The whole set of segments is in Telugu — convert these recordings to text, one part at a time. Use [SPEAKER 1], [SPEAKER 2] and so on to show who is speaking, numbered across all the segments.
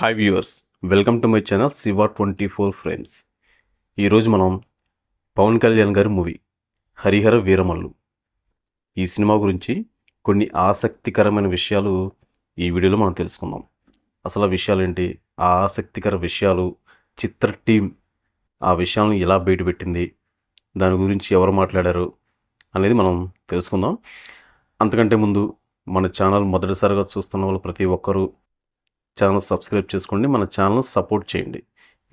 [SPEAKER 1] Hi viewers welcome to my channel Shiva twenty four frames ఈరోజు మనం పవన్ కళ్యాణ్ గారి మూవీ హరిహర వీరమల్లు. ఈ సినిమా గురించి కొన్ని ఆసక్తికరమైన విషయాలు ఈ వీడియోలో మనం తెలుసుకుందాం. అసలు ఆ విషయాలు ఏంటి ఆ ఆసక్తికర విషయాలు చిత్ర టీం ఆ విషయాలను ఎలా బయటపెట్టింది దాని గురించి ఎవరు మాట్లాడారు? అనేది మనం తెలుసుకుందాం. అంతకంటే ముందు మన ఛానల్ మొదటిసారిగా చూస్తున్న వాళ్ళు ప్రతి ఒక్కరూ ఛానల్ సబ్స్క్రైబ్ చేసుకోండి మన ఛానల్ సపోర్ట్ చేయండి.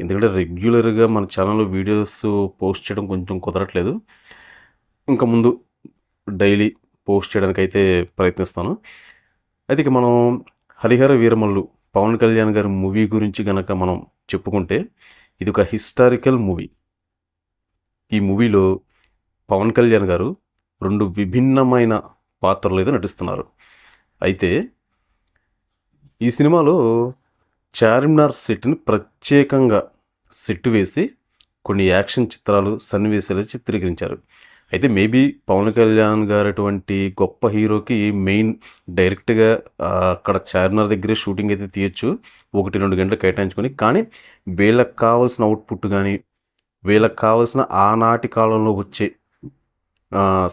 [SPEAKER 1] ఎందుకంటే రెగ్యులర్గా మన ఛానల్లో వీడియోస్ పోస్ట్ చేయడం కొంచెం కుదరట్లేదు. ఇంకా ముందు డైలీ పోస్ట్ చేయడానికి అయితే ప్రయత్నిస్తాను. అయితే ఇక మనం హరిహర వీరమల్లు పవన్ కళ్యాణ్ గారి మూవీ గురించి గనక మనం చెప్పుకుంటే ఇది ఒక హిస్టారికల్ మూవీ. ఈ మూవీలో పవన్ కళ్యాణ్ గారు రెండు విభిన్నమైన పాత్రలు అయితే నటిస్తున్నారు. అయితే ఈ సినిమాలో చార్మినార్ సెట్ని ప్రత్యేకంగా సెట్ వేసి కొన్ని యాక్షన్ చిత్రాలు సన్నివేశాలు చిత్రీకరించారు. అయితే మేబీ పవన్ కళ్యాణ్ గారు అటువంటి గొప్ప హీరోకి మెయిన్ డైరెక్ట్గా అక్కడ చార్మినార్ దగ్గరే షూటింగ్ అయితే తీయచ్చు. ఒకటి రెండు గంటలు కేటాయించుకొని. కానీ వీళ్ళకి కావాల్సిన అవుట్పుట్ కానీ వీళ్ళకి కావాల్సిన ఆనాటి కాలంలో వచ్చే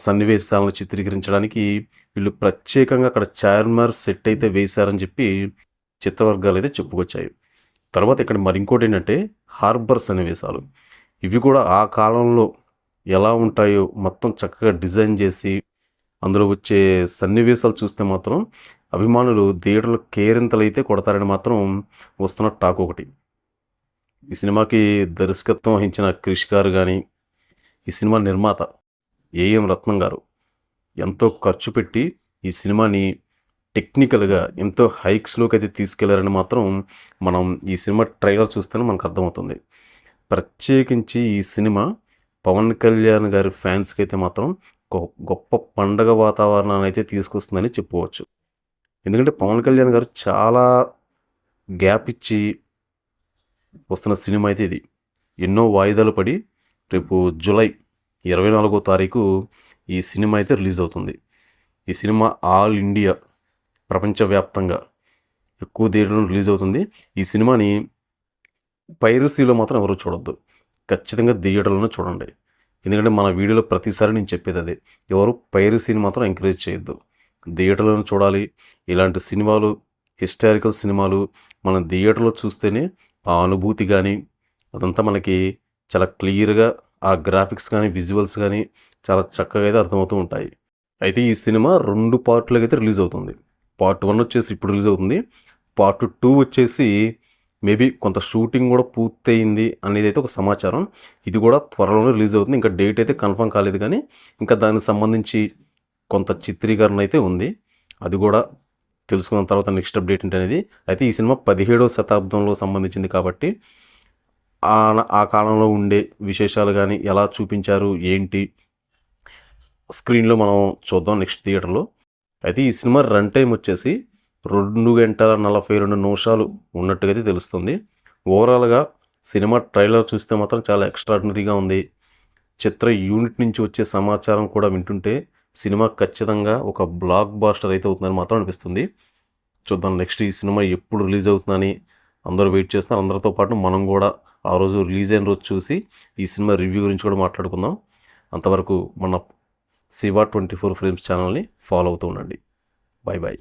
[SPEAKER 1] సన్నివేశాలను చిత్రీకరించడానికి వీళ్ళు ప్రత్యేకంగా అక్కడ చార్మర్ సెట్ అయితే వేశారని చెప్పి చిత్రవర్గాలు అయితే చెప్పుకొచ్చాయి. తర్వాత ఇక్కడ మరి ఇంకోటి ఏంటంటే హార్బర్ సన్నివేశాలు. ఇవి కూడా ఆ కాలంలో ఎలా ఉంటాయో మొత్తం చక్కగా డిజైన్ చేసి అందులో వచ్చే సన్నివేశాలు చూస్తే మాత్రం అభిమానులు థియేటర్లు కేరింతలు అయితే కొడతారని మాత్రం వస్తున్న టాక్ ఒకటి. ఈ సినిమాకి దర్శకత్వం వహించిన క్రిష్ గారు కానీ ఈ సినిమా నిర్మాత ఏఎం రత్నం గారు. ఎంతో ఖర్చు పెట్టి ఈ సినిమాని టెక్నికల్గా ఎంతో హైక్స్లోకి అయితే తీసుకెళ్ళారని మాత్రం మనం ఈ సినిమా ట్రైలర్ చూస్తేనే మనకు అర్థమవుతుంది. ప్రత్యేకించి ఈ సినిమా పవన్ కళ్యాణ్ గారి ఫ్యాన్స్కి అయితే మాత్రం గొ- గొప్ప పండగ వాతావరణాన్ని అయితే తీసుకొస్తుందని చెప్పుకోవచ్చు. ఎందుకంటే పవన్ కళ్యాణ్ గారు చాలా గ్యాప్ ఇచ్చి వస్తున్న సినిమా అయితే ఇది. ఎన్నో వాయిదాలు పడి రేపు జూలై ఇరవై నాలుగో తారీఖు ఈ సినిమా అయితే రిలీజ్ అవుతుంది. ఈ సినిమా ఆల్ ఇండియా ప్రపంచవ్యాప్తంగా ఎక్కువ థియేటర్లో రిలీజ్ అవుతుంది. ఈ సినిమాని పైరసీలో మాత్రం ఎవరు చూడొద్దు. ఖచ్చితంగా థియేటర్లోనే చూడండి. ఎందుకంటే మన వీడియోలో ప్రతిసారి నేను చెప్పేది అదే. ఎవరు పైరసీని మాత్రం ఎంకరేజ్ చేయొద్దు. థియేటర్లను చూడాలి. ఇలాంటి సినిమాలు హిస్టారికల్ సినిమాలు మనం థియేటర్లో చూస్తేనే ఆ అనుభూతి కానీ అదంతా మనకి చాలా క్లియర్గా ఆ గ్రాఫిక్స్ కానీ విజువల్స్ కానీ చాలా చక్కగా అయితే అర్థమవుతూ ఉంటాయి. అయితే ఈ సినిమా రెండు పార్ట్లకి అయితే రిలీజ్ అవుతుంది. పార్ట్ వన్ వచ్చేసి ఇప్పుడు రిలీజ్ అవుతుంది. పార్ట్ టూ వచ్చేసి మేబీ కొంత షూటింగ్ కూడా పూర్తయింది అనేది అయితే ఒక సమాచారం. ఇది కూడా త్వరలోనే రిలీజ్ అవుతుంది. ఇంకా డేట్ అయితే కన్ఫర్మ్ కాలేదు కానీ ఇంకా దానికి సంబంధించి కొంత చిత్రీకరణ అయితే ఉంది. అది కూడా తెలుసుకున్న తర్వాత నెక్స్ట్ అప్డేట్ ఏంటనేది. అనేది అయితే ఈ సినిమా పదిహేడవ శతాబ్దంలో సంబంధించింది కాబట్టి ఆ ఆ కాలంలో ఉండే విశేషాలు కానీ ఎలా చూపించారు ఏంటి? స్క్రీన్లో మనం చూద్దాం నెక్స్ట్ థియేటర్లో. అయితే ఈ సినిమా రన్ టైం వచ్చేసి రెండు గంటల నలభై రెండు నిమిషాలు ఉన్నట్టుగా అయితే తెలుస్తుంది. ఓవరాల్గా సినిమా ట్రైలర్ చూస్తే మాత్రం చాలా ఎక్స్ట్రాడినరీగా ఉంది. చిత్ర యూనిట్ నుంచి వచ్చే సమాచారం కూడా వింటుంటే సినిమా ఖచ్చితంగా ఒక బ్లాక్ బాస్టర్ అయితే అవుతుందని మాత్రం అనిపిస్తుంది. చూద్దాం నెక్స్ట్ ఈ సినిమా ఎప్పుడు రిలీజ్ అవుతుందని అందరూ వెయిట్ చేస్తున్నారు. అందరితో పాటు మనం కూడా ఆ రోజు రిలీజ్ అయిన రోజు చూసి ఈ సినిమా రివ్యూ గురించి కూడా మాట్లాడుకుందాం. అంతవరకు మన శివ ట్వంటీ ఫోర్ ఫ్రేమ్స్ ఛానల్ని ఫాలో అవుతూ ఉండండి. Bye bye